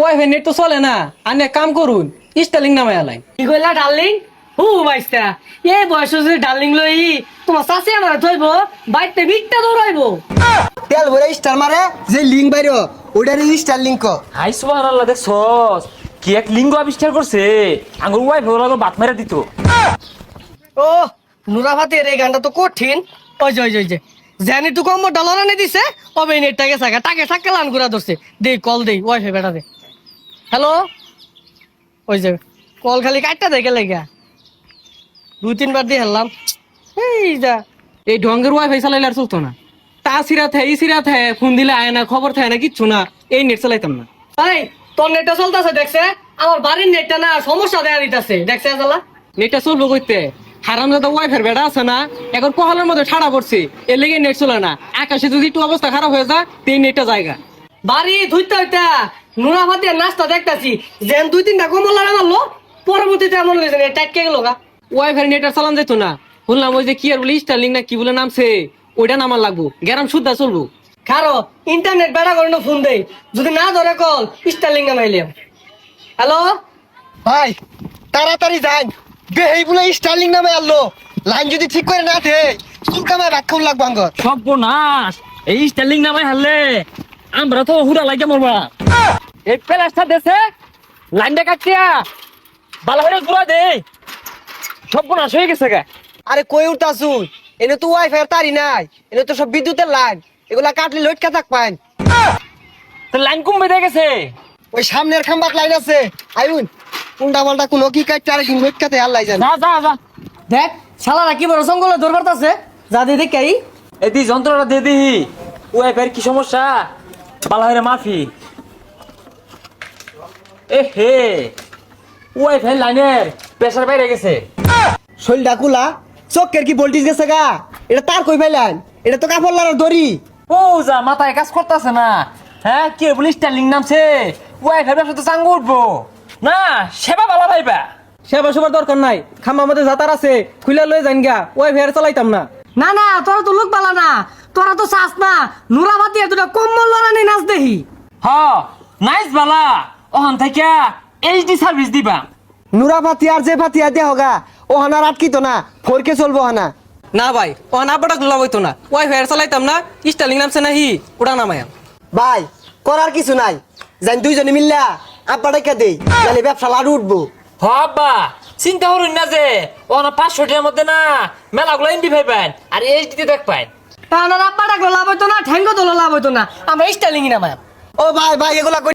Wifi net তো চলে না। আনে এক কাম করুন স্টালিং নামে আলাই। কি কইলা ডার্লিং হু বাইস্তা। এই বয়স যদি ডার্লিং লই তোমার চাষি আমার থইব বাইতে বিটটা দৌড়াইবো তেল ভরে স্টার মারে যে লিঙ্ক বাইর ওইটার স্টার লিঙ্ক হাই সুবহানাল্লাহ দেখছস? কি এক লিঙ্গ আবিষ্কার করছে? আঙ্গুর ওয়াইফ ওরা বাত মেরে দিত। ও নুরা ভাতের এই গানটা তো কঠিন। ওই যে ওই যে ওই যে। জানি তো কম ডলার এনে দিছে অবে নেটটাকে সাকা টাকে সাকা লান করে ধরছে। দে কল দেই ওয়াইফাই বেটা দে। হ্যালো? ওই যে কল খালি কাটটা দেখে লেগা দুই তিনবার দিয়ে হেললাম। এই যা। এই ঢঙ্গের ওয়াইফাই চালাইলে আর চলতো না। তা সিরা থাকে ই সিরা থাকে ফোন দিলে আয় না খবর থাকে না কিচ্ছু না। এই নেট চালাইতাম না। এই তোর নেটটা চলতেছে দেখছে? আমার বাড়ির নেটটা না সমস্যা দেখা দিতেছে। দেখছে জ্বালা? নেটটা চলবো কইতে? হারাম দাদা ওয়াইফাই বেড়া আছে না? এখন কহালের মধ্যে ঠাড়া পড়ছে। এর লেগে নেট চলে না। আকাশে যদি একটু অবস্থা খারাপ হয়ে যায় তো এই নেটটা জায়গা। বাড়ি ধুইতে হইতা নুরা ভাতের নাস্তা দেখতাছি। যেন দুই তিনটা কমলা মারলো পরবর্তীতে এমন হয়েছে টাইটকে গেল গা। ওয়াইফাই নেট আর চালান যেত না। শুনলাম ওই যে কি আর বলে স্টারলিং না কি বলে নামছে ওইটা নামার লাগবো। গ্যারাম শুদ্ধা চলবো। খারো ইন্টারনেট বেড়া করে ফোন দেই। যদি না ধরে কল স্টারলিং নামাইলিয়াম হ্যালো? ভাই তাড়াতাড়ি যান বেহেই বলে স্টারলিং নামে আনলো। লাইন যদি ঠিক করে না থে চুল কামায় ব্যাখ্যা লাগবো আঙ্গর। সর্বনাশ! এই স্টাইলিং নামাই হারলে আমরা তো হুড়া লাগে মরবা। এই প্লাসটা দেশে লাইনটা কাটিয়া বালা হয়ে ঘুরা দে। সব সর্বনাশ হয়ে গেছে গা। আরে কই উঠতাছুন এনে তো ওয়াইফাই তারি নাই। এনে তো সব বিদ্যুতের লাইন। এগুলা কাটলে লটকা থাক পাইন। তো লাইন কমবে দিয়ে গেছে। ওই সামনের খাম্বাত লাইন আছে। আইউন উল্টা পাল্টা কোনো কি কাটতে আরে কিন্তু লটকাতে আল্লাহ জানে। যা যা যা। দেখ শালারা কি বড় জঙ্গলে দরবার আছে যা দিয়ে দেখ এই এদি যন্ত্রটা দিয়ে দিহি। ওয়াইফাইয়ের কি সমস্যা? বালা হয়ে মাফি। এ হে ওয়াইফাই লাইনের প্রেসার বাইরে গেছে। শৈলটা কুলা চক্কের কি ভোল্টেজ গেছে গা? এটা তার কই পাইলেন এটা তো কাপড় লাগার দড়ি। ও যা মাথায় কাজ করতেছে না। হ্যাঁ কে বলি স্টাইলিং নামছে? ওয়াইফাই ব্যবসা তো চাঙ্গু উঠবো। না সেবা বালা ভাইবা সেবা সবার দরকার নাই। খাম্বা মধ্যে যাতার আছে খুলে লয়ে যান গা। ওয়াইফাই আর চালাইতাম না। না না তোরা তো লোক পালা না। তোরা তো চাস না নুরা ভাতি দুটা কম্বল লড়ানি নাচ দেহি হ নাইস বালা। ওখান থেকে এইচডি সার্ভিস দিবা। নুরা ফাতি আর যে ফাতি আর দেহ গা ও হানার আটকিত না ফোরকে চলবো হানা। না ভাই ও না আব্বাটা গুলা হইতো না। ওয়াইফাই আর চালাইতাম না স্টালিং নামছে না হি ওটা নামায়াম ভাই করার কিছু নাই। জান দুইজনে মিল্লা ডাইকা দেই তাহলে ব্যবসা লাড়ু উঠবো। হ আব্বা চিন্তা করুন না যে ও না পাঁচশো টাকার মধ্যে না মেলাগুলো এমবি পাইবেন আর এইচডি দেখ পাইন। আব্বা ডাকলো লাভ হইতো না, ঠ্যাঙ্গো তোলো লাভ না। আমরা স্টাইলিং না ও ভাই ভাই, এগুলা